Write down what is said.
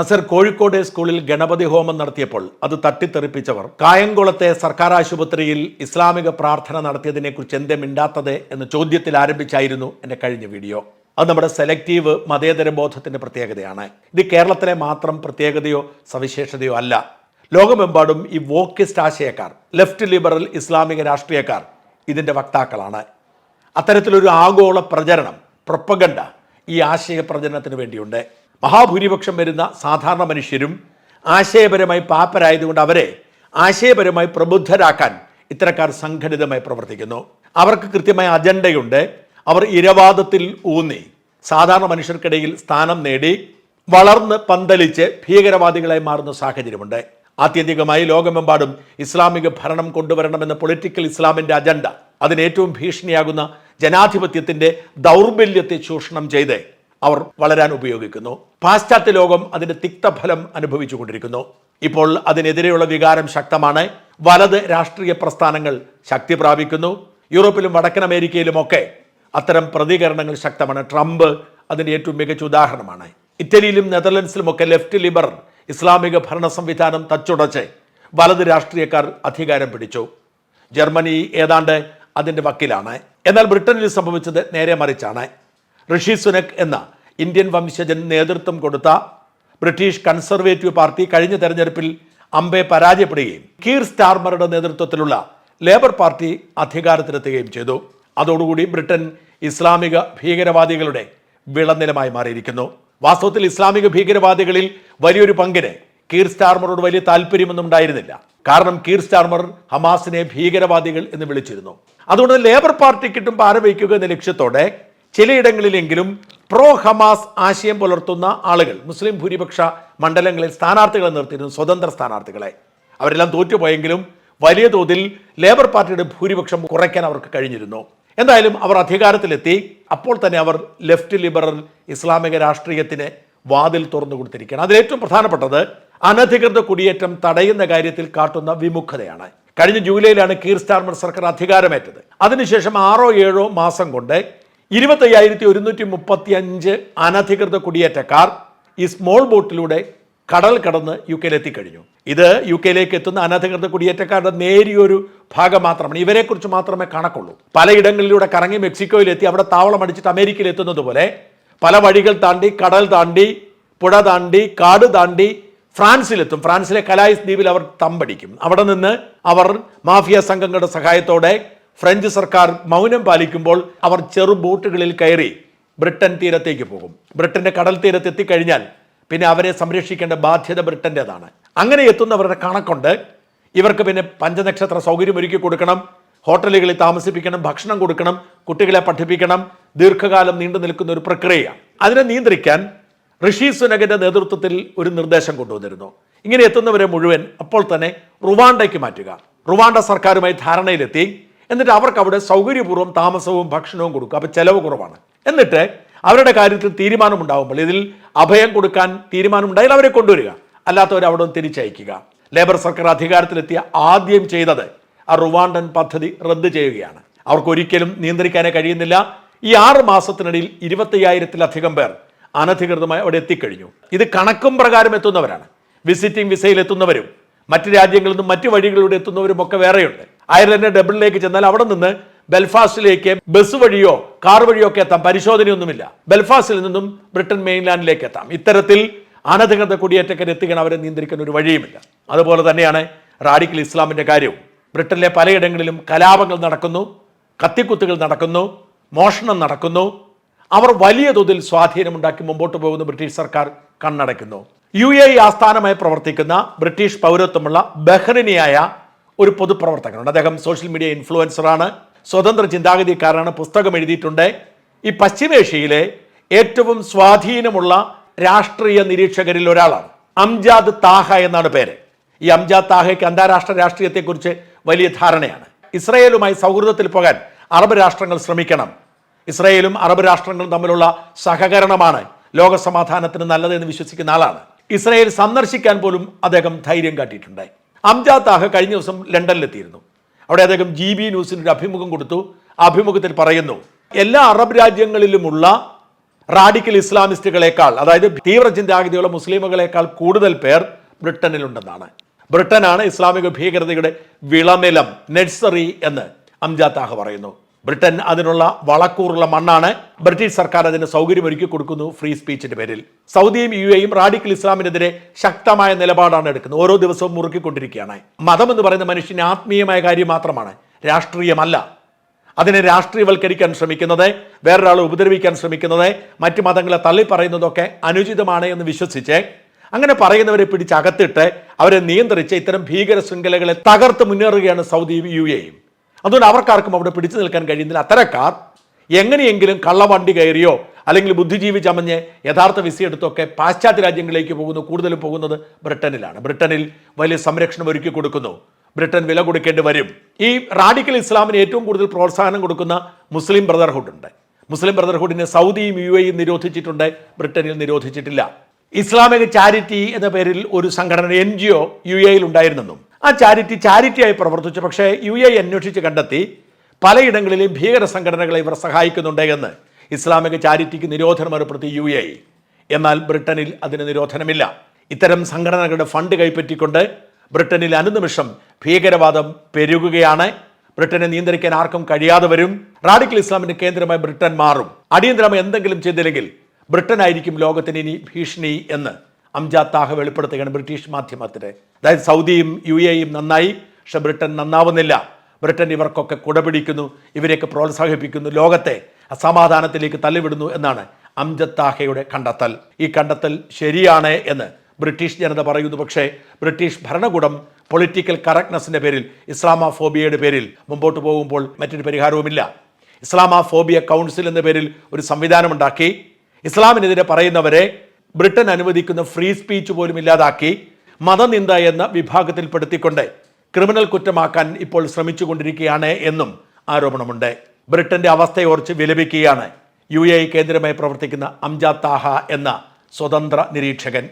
നസർ കോഴിക്കോട് സ്കൂളിൽ ഗണപതി ഹോമം നടത്തിയപ്പോൾ അത് തട്ടിത്തെറിപ്പിച്ചവർ. കായംകുളത്തെ സർക്കാർ ആശുപത്രിയിൽ ഇസ്ലാമിക പ്രാർത്ഥന നടത്തിയതിനെക്കുറിച്ച് എന്തേ മിണ്ടാത്തത് എന്ന ചോദ്യത്തിൽ ആരംഭിച്ചായിരുന്നു എന്റെ കഴിഞ്ഞ വീഡിയോ. അത് നമ്മുടെ സെലക്റ്റീവ് മതേതര ബോധത്തിന്റെ പ്രത്യേകതയാണ്. ഇത് കേരളത്തിലെ മാത്രം പ്രത്യേകതയോ സവിശേഷതയോ അല്ല. ലോകമെമ്പാടും ഈ വോക്കിസ്റ്റ് ആശയക്കാർ ലെഫ്റ്റ് ലിബറൽ ഇസ്ലാമിക രാഷ്ട്രീയക്കാർ ഇതിന്റെ വക്താക്കളാണ്. അത്തരത്തിലൊരു ആഗോള പ്രചരണം പ്രൊപ്പഗണ്ട ഈ ആശയ പ്രചരണത്തിന് വേണ്ടിയുണ്ട്. മഹാഭൂരിപക്ഷം വരുന്ന സാധാരണ മനുഷ്യരും ആശയപരമായി പാപ്പരായതുകൊണ്ട് അവരെ ആശയപരമായി പ്രബുദ്ധരാക്കാൻ ഇത്തരക്കാർ സംഘടിതമായി പ്രവർത്തിക്കുന്നു. അവർക്ക് കൃത്യമായ അജണ്ടയുണ്ട്. അവർ ഇരവാദത്തിൽ ഊന്നി. സാധാരണ മനുഷ്യർക്കിടയിൽ സ്ഥാനം നേടി വളർന്ന് പന്തലിച്ച് ഭീകരവാദികളായി മാറുന്ന സാഹചര്യമുണ്ട്. ആത്യന്തികമായി ലോകമെമ്പാടും ഇസ്ലാമിക ഭരണം കൊണ്ടുവരണമെന്ന പൊളിറ്റിക്കൽ ഇസ്ലാമിന്റെ അജണ്ട അതിനേറ്റവും ഭീഷണിയാകുന്ന ജനാധിപത്യത്തിന്റെ ദൗർബല്യത്തെ ചൂഷണം ചെയ്ത് അവർ വളരാൻ ഉപയോഗിക്കുന്നു. പാശ്ചാത്യ ലോകം അതിന്റെ തിക്തഫലം അനുഭവിച്ചു കൊണ്ടിരിക്കുന്നു ഇപ്പോൾ അതിനെതിരെയുള്ള വികാരം ശക്തമാണ്. വലത് രാഷ്ട്രീയ പ്രസ്ഥാനങ്ങൾ ശക്തി പ്രാപിക്കുന്നു. യൂറോപ്പിലും വടക്കൻ അമേരിക്കയിലുമൊക്കെ അത്തരം പ്രതികരണങ്ങൾ ശക്തമാണ്. ട്രംപ് അതിന്റെ ഏറ്റവും മികച്ച ഉദാഹരണമാണ്. ഇറ്റലിയിലും നെതർലൻഡ്സിലുമൊക്കെ ലെഫ്റ്റ് ലിബർ ഇസ്ലാമിക ഭരണ സംവിധാനം തച്ചുടച്ച് വലത് രാഷ്ട്രീയക്കാർ അധികാരം പിടിച്ചു. ജർമ്മനി ഏതാണ്ട് അതിന്റെ വക്കിലാണ്. എന്നാൽ ബ്രിട്ടനിൽ സംഭവിച്ചത് നേരെ മറിച്ചാണ്. ഋഷി സുനക് എന്ന ഇന്ത്യൻ വംശജൻ നേതൃത്വം കൊടുത്ത ബ്രിട്ടീഷ് കൺസർവേറ്റീവ് പാർട്ടി കഴിഞ്ഞ തെരഞ്ഞെടുപ്പിൽ അമ്പെ പരാജയപ്പെടുകയും കീർ സ്റ്റാർമറുടെ നേതൃത്വത്തിലുള്ള ലേബർ പാർട്ടി അധികാരത്തിലെത്തുകയും ചെയ്തു. അതോടുകൂടി ബ്രിട്ടൻ ഇസ്ലാമിക ഭീകരവാദികളുടെ വിളനിലമായി മാറിയിരിക്കുന്നു. വാസ്തവത്തിൽ ഇസ്ലാമിക ഭീകരവാദികളിൽ വലിയൊരു പങ്കിന് കീർ സ്റ്റാർമറോട് വലിയ താല്പര്യമൊന്നും ഉണ്ടായിരുന്നില്ല. കാരണം കീർ സ്റ്റാർമർ ഹമാസിനെ ഭീകരവാദികൾ എന്ന് വിളിച്ചിരുന്നു. അതുകൊണ്ട് ലേബർ പാർട്ടിക്കിട്ടും പാരവയ്ക്കുക എന്ന ലക്ഷ്യത്തോടെ ചിലയിടങ്ങളിലെങ്കിലും പ്രോ ഹമാസ് ആശയം പുലർത്തുന്ന ആളുകൾ മുസ്ലിം ഭൂരിപക്ഷ മണ്ഡലങ്ങളിൽ സ്ഥാനാർത്ഥികളെ നിർത്തിയിരുന്നു സ്വതന്ത്ര സ്ഥാനാർത്ഥികളെ. അവരെല്ലാം തോറ്റുപോയെങ്കിലും വലിയ തോതിൽ ലേബർ പാർട്ടിയുടെ ഭൂരിപക്ഷം കുറയ്ക്കാൻ അവർക്ക് കഴിഞ്ഞിരുന്നു. എന്തായാലും അവർ അധികാരത്തിലെത്തി. അപ്പോൾ തന്നെ അവർ ലെഫ്റ്റ് ലിബറൽ ഇസ്ലാമിക രാഷ്ട്രീയത്തിന് വാതിൽ തുറന്നു കൊടുത്തിരിക്കുകയാണ്. അതിലേറ്റവും പ്രധാനപ്പെട്ടത് അനധികൃത കുടിയേറ്റം തടയുന്ന കാര്യത്തിൽ കാട്ടുന്ന വിമുഖതയാണ്. കഴിഞ്ഞ ജൂലൈയിലാണ് കീർ സ്റ്റാർമർ സർക്കാർ അധികാരമേറ്റത്. അതിനുശേഷം ആറോ ഏഴോ മാസം കൊണ്ട് ഇരുപത്തയ്യായിരത്തി ഒരുന്നൂറ്റി മുപ്പത്തി അഞ്ച് അനധികൃത കുടിയേറ്റക്കാർ ഈ സ്മോൾ ബോട്ടിലൂടെ കടൽ കടന്ന് യു കെയിൽ എത്തിക്കഴിഞ്ഞു ഇത് യു കെയിലേക്ക് എത്തുന്ന അനധികൃത കുടിയേറ്റക്കാരുടെ നേരിയൊരു ഭാഗം മാത്രമാണ് ഇവരെക്കുറിച്ച് മാത്രമേ കണക്കുള്ളൂ. പലയിടങ്ങളിലൂടെ കറങ്ങി മെക്സിക്കോയിലെത്തി അവിടെ താവളം അടിച്ചിട്ട് അമേരിക്കയിൽ എത്തുന്നത് പോലെ പല വഴികൾ താണ്ടി കടൽ താണ്ടി പുഴ താണ്ടി കാട് താണ്ടി ഫ്രാൻസിലെത്തും. ഫ്രാൻസിലെ കലായിസ് ദ്വീപിൽ അവർ തമ്പടിക്കും. അവിടെ നിന്ന് അവർ മാഫിയ സംഘങ്ങളുടെ സഹായത്തോടെ ഫ്രഞ്ച് സർക്കാർ മൗനം പാലിക്കുമ്പോൾ അവർ ചെറു ബോട്ടുകളിൽ കയറി ബ്രിട്ടൻ തീരത്തേക്ക് പോകും. ബ്രിട്ടന്റെ കടൽ തീരത്ത് എത്തിക്കഴിഞ്ഞാൽ പിന്നെ അവരെ സംരക്ഷിക്കേണ്ട ബാധ്യത ബ്രിട്ടന്റെതാണ് അങ്ങനെ എത്തുന്നവരുടെ കണക്കുണ്ട്. ഇവർക്ക് പിന്നെ പഞ്ചനക്ഷത്ര സൗകര്യം ഒരുക്കി കൊടുക്കണം ഹോട്ടലുകളിൽ താമസിപ്പിക്കണം ഭക്ഷണം കൊടുക്കണം കുട്ടികളെ പഠിപ്പിക്കണം ദീർഘകാലം നീണ്ടു നിൽക്കുന്ന ഒരു പ്രക്രിയ അതിനെ നിയന്ത്രിക്കാൻ ഋഷി സുനകിന്റെ നേതൃത്വത്തിൽ ഒരു നിർദ്ദേശം കൊണ്ടുവന്നിരുന്നു. ഇങ്ങനെ എത്തുന്നവരെ മുഴുവൻ അപ്പോൾ തന്നെ റുവാണ്ടയ്ക്ക് മാറ്റുക. റുവാണ്ട സർക്കാരുമായി ധാരണയിലെത്തി. എന്നിട്ട് അവർക്ക് അവിടെ സൗകര്യപൂർവം താമസവും ഭക്ഷണവും കൊടുക്കുക. അപ്പോൾ ചെലവ് കുറവാണ്. എന്നിട്ട് അവരുടെ കാര്യത്തിൽ തീരുമാനമുണ്ടാകുമ്പോൾ ഇതിൽ അഭയം കൊടുക്കാൻ തീരുമാനമുണ്ടായാൽ അവരെ കൊണ്ടുവരിക. അല്ലാത്തവരെ അവിടെ നിന്ന് തിരിച്ചയക്കുക. ലേബർ സർക്കാർ അധികാരത്തിലെത്തിയ ആദ്യം ചെയ്തത് ആ റുവാണ്ടൻ പദ്ധതി റദ്ദ് ചെയ്യുകയാണ്. അവർക്ക് ഒരിക്കലും നിയന്ത്രിക്കാനേ കഴിയുന്നില്ല. ഈ ആറ് മാസത്തിനിടയിൽ ഇരുപത്തയ്യായിരത്തിലധികം പേർ അനധികൃതമായി അവിടെ എത്തിക്കഴിഞ്ഞു. ഇത് കണക്കും പ്രകാരം എത്തുന്നവരാണ്. വിസിറ്റിംഗ് വിസയിൽ എത്തുന്നവരും മറ്റ് രാജ്യങ്ങളിൽ നിന്നും മറ്റു വഴികളിലൂടെ എത്തുന്നവരും ഒക്കെ വേറെയുണ്ട്. അയർലൻഡ് ഡബിളിലേക്ക് ചെന്നാൽ അവിടെ നിന്ന് ബെൽഫാസ്റ്റിലേക്ക് ബസ് വഴിയോ കാർ വഴിയോ ഒക്കെ എത്താം. പരിശോധനയൊന്നുമില്ല. ബെൽഫാസ്റ്റിൽ നിന്നും ബ്രിട്ടൻ മെയിൻലാൻഡിലേക്ക് എത്താം. ഇത്തരത്തിൽ അനധികൃത കുടിയേറ്റക്കാരെ എത്തിക്കാൻ അവരെ നിയന്ത്രിക്കാൻ ഒരു വഴിയുമില്ല. അതുപോലെ തന്നെയാണ് റാഡിക്കൽ ഇസ്ലാമിന്റെ കാര്യവും. ബ്രിട്ടനിലെ പലയിടങ്ങളിലും കലാപങ്ങൾ നടക്കുന്നു കത്തിക്കുത്തുകൾ നടക്കുന്നു മോഷണം നടക്കുന്നു. അവർ വലിയ തോതിൽ സ്വാധീനമുണ്ടാക്കി മുമ്പോട്ട് പോകുന്ന ബ്രിട്ടീഷ് സർക്കാർ കണ്ണടയ്ക്കുന്നു. യു എ ആസ്ഥാനമായി പ്രവർത്തിക്കുന്ന ബ്രിട്ടീഷ് പൗരത്വമുള്ള ബഹ്റിനിയായ ഒരു പൊതുപ്രവർത്തകനുണ്ട്. അദ്ദേഹം സോഷ്യൽ മീഡിയ ഇൻഫ്ലുവൻസറാണ് സ്വതന്ത്ര ചിന്താഗതിക്കാരനാണ്. പുസ്തകം എഴുതിയിട്ടുണ്ട്. ഈ പശ്ചിമേഷ്യയിലെ ഏറ്റവും സ്വാധീനമുള്ള രാഷ്ട്രീയ നിരീക്ഷകരിൽ ഒരാളാണ്. അംജാദ് താഹ എന്നാണ് പേര്. ഈ അംജാദ് താഹയ്ക്ക് അന്താരാഷ്ട്ര രാഷ്ട്രീയത്തെക്കുറിച്ച് വലിയ ധാരണയാണ്. ഇസ്രയേലുമായി സൗഹൃദത്തിൽ പോകാൻ അറബ് രാഷ്ട്രങ്ങൾ ശ്രമിക്കണം. ഇസ്രയേലും അറബ് രാഷ്ട്രങ്ങളും തമ്മിലുള്ള സഹകരണമാണ് ലോകസമാധാനത്തിന് നല്ലതെന്ന് വിശ്വസിക്കുന്ന ആളാണ്. ഇസ്രയേൽ സന്ദർശിക്കാൻ പോലും അദ്ദേഹം ധൈര്യം കാട്ടിയിട്ടുണ്ട്. അംജാദ് താഹ കഴിഞ്ഞ ദിവസം ലണ്ടനിലെത്തിയിരുന്നു. അവിടെ അദ്ദേഹം ജി ബി ന്യൂസിന് ഒരു അഭിമുഖം കൊടുത്തു. അഭിമുഖത്തിൽ പറയുന്നു എല്ലാ അറബ് രാജ്യങ്ങളിലുമുള്ള റാഡിക്കൽ ഇസ്ലാമിസ്റ്റുകളെക്കാൾ അതായത് തീവ്ര ചിന്താഗതിയുള്ള മുസ്ലിമുകളെക്കാൾ കൂടുതൽ പേർ ബ്രിട്ടനിലുണ്ടെന്നാണ്. ബ്രിട്ടനാണ് ഇസ്ലാമിക ഭീകരതയുടെ വിളനിലം നഴ്സറി എന്ന് അംജാദ് താഹ പറയുന്നു. ബ്രിട്ടൻ അതിനുള്ള വളക്കൂറുള്ള മണ്ണാണ്. ബ്രിട്ടീഷ് സർക്കാർ അതിന് സൗകര്യമൊരുക്കി കൊടുക്കുന്നു ഫ്രീ സ്പീച്ചിന്റെ പേരിൽ. സൗദിയും യു എയും റാഡിക്കൽ ഇസ്ലാമിനെതിരെ ശക്തമായ നിലപാടാണ് എടുക്കുന്നത്. ഓരോ ദിവസവും മുറുക്കിക്കൊണ്ടിരിക്കുകയാണ്. മതം എന്ന് പറയുന്ന മനുഷ്യന് ആത്മീയമായ കാര്യം മാത്രമാണ്. രാഷ്ട്രീയമല്ല. അതിനെ രാഷ്ട്രീയവൽക്കരിക്കാൻ ശ്രമിക്കുന്നത് വേറൊരാളെ ഉപദ്രവിക്കാൻ ശ്രമിക്കുന്നത് മറ്റു മതങ്ങളെ തള്ളിപ്പറയുന്നതൊക്കെ അനുചിതമാണ് എന്ന് വിശ്വസിച്ച് അങ്ങനെ പറയുന്നവരെ പിടിച്ച് അകത്തിട്ട് അവരെ നിയന്ത്രിച്ച് ഇത്തരം ഭീകര ശൃംഖലകളെ തകർത്ത് മുന്നേറുകയാണ് സൗദിയും യു എയും അതുകൊണ്ട് അവർക്കാർക്കും അവിടെ പിടിച്ചു നിൽക്കാൻ കഴിയുന്നില്ല. അത്തരക്കാർ എങ്ങനെയെങ്കിലും കള്ളവണ്ടി കയറിയോ അല്ലെങ്കിൽ ബുദ്ധിജീവി ചമഞ്ഞ് യഥാർത്ഥ വിസ എടുത്തൊക്കെ പാശ്ചാത്യ രാജ്യങ്ങളിലേക്ക് പോകുന്നു കൂടുതലും പോകുന്നത് ബ്രിട്ടനിലാണ്. ബ്രിട്ടനിൽ വലിയ സംരക്ഷണം ഒരുക്കി കൊടുക്കുന്നു. ബ്രിട്ടൻ വില കൊടുക്കേണ്ടി വരും. ഈ റാഡിക്കൽ ഇസ്ലാമിന് ഏറ്റവും കൂടുതൽ പ്രോത്സാഹനം കൊടുക്കുന്ന മുസ്ലിം ബ്രദർഹുഡ് ഉണ്ട് മുസ്ലിം ബ്രദർഹുഡിനെ സൗദിയും യു എയും നിരോധിച്ചിട്ടുണ്ട്. ബ്രിട്ടനിൽ നിരോധിച്ചിട്ടില്ല. ഇസ്ലാമിക ചാരിറ്റി എന്ന പേരിൽ ഒരു സംഘടന എൻ ജി ഒ യു എയിൽ ഉണ്ടായിരുന്നെന്നും ആ ചാരിറ്റി ചാരിറ്റിയായി പ്രവർത്തിച്ചു. പക്ഷേ യു എ അന്വേഷിച്ച് കണ്ടെത്തി പലയിടങ്ങളിലെയും ഭീകര സംഘടനകളെ ഇവർ സഹായിക്കുന്നുണ്ട് എന്ന് ഇസ്ലാമിക ചാരിറ്റിക്ക് നിരോധനം ഏർപ്പെടുത്തി യു എ. എന്നാൽ ബ്രിട്ടനിൽ അതിന് നിരോധനമില്ല. ഇത്തരം സംഘടനകളുടെ ഫണ്ട് കൈപ്പറ്റിക്കൊണ്ട് ബ്രിട്ടനിൽ അനുനിമിഷം ഭീകരവാദം പെരുകുകയാണ്. ബ്രിട്ടനെ നിയന്ത്രിക്കാൻ ആർക്കും കഴിയാതെ വരും. റാഡിക്കൽ ഇസ്ലാമിന്റെ കേന്ദ്രമായി ബ്രിട്ടൻ മാറും. അടിയന്തരമായി എന്തെങ്കിലും ചെയ്തില്ലെങ്കിൽ ബ്രിട്ടനായിരിക്കും ലോകത്തിന് ഇനി ഭീഷണി എന്ന് അംജാദ് താഹ വെളിപ്പെടുത്തുകയാണ് ബ്രിട്ടീഷ് മാധ്യമത്തിന്. അതായത് സൗദിയും യു എയും നന്നായി പക്ഷെ ബ്രിട്ടൻ നന്നാവുന്നില്ല. ബ്രിട്ടൻ ഇവർക്കൊക്കെ കുടപിടിക്കുന്നു ഇവരെയൊക്കെ പ്രോത്സാഹിപ്പിക്കുന്നു ലോകത്തെ അസമാധാനത്തിലേക്ക് തള്ളിവിടുന്നു എന്നാണ് അംജദ് താഹയുടെ കണ്ടെത്തൽ. ഈ കണ്ടെത്തൽ ശരിയാണ് എന്ന് ബ്രിട്ടീഷ് ജനത പറയുന്നു. പക്ഷേ ബ്രിട്ടീഷ് ഭരണകൂടം പൊളിറ്റിക്കൽ കറക്റ്റ്നെസ്സിന്റെ പേരിൽ ഇസ്ലാമാഫോബിയയുടെ പേരിൽ മുമ്പോട്ട് പോകുമ്പോൾ മറ്റൊരു പരിഹാരവുമില്ല. ഇസ്ലാമാഫോബിയ കൗൺസിൽ എന്ന പേരിൽ ഒരു സംവിധാനമുണ്ടാക്കി. ഇസ്ലാമിനെതിരെ പറയുന്നവരെ ബ്രിട്ടൻ അനുവദിക്കുന്ന ഫ്രീ സ്പീച്ച് പോലും ഇല്ലാതാക്കി മതനിന്ദ എന്ന വിഭാഗത്തിൽപ്പെടുത്തിക്കൊണ്ട് ക്രിമിനൽ കുറ്റമാക്കാൻ ഇപ്പോൾ ശ്രമിച്ചുകൊണ്ടിരിക്കുകയാണ് എന്നും ആരോപണമുണ്ട്. ബ്രിട്ടന്റെ അവസ്ഥയോർച്ച് വിലപിക്കുകയാണ് യു എ കേന്ദ്രമായി പ്രവർത്തിക്കുന്ന അംജാദ് താഹ എന്ന സ്വതന്ത്ര നിരീക്ഷകൻ.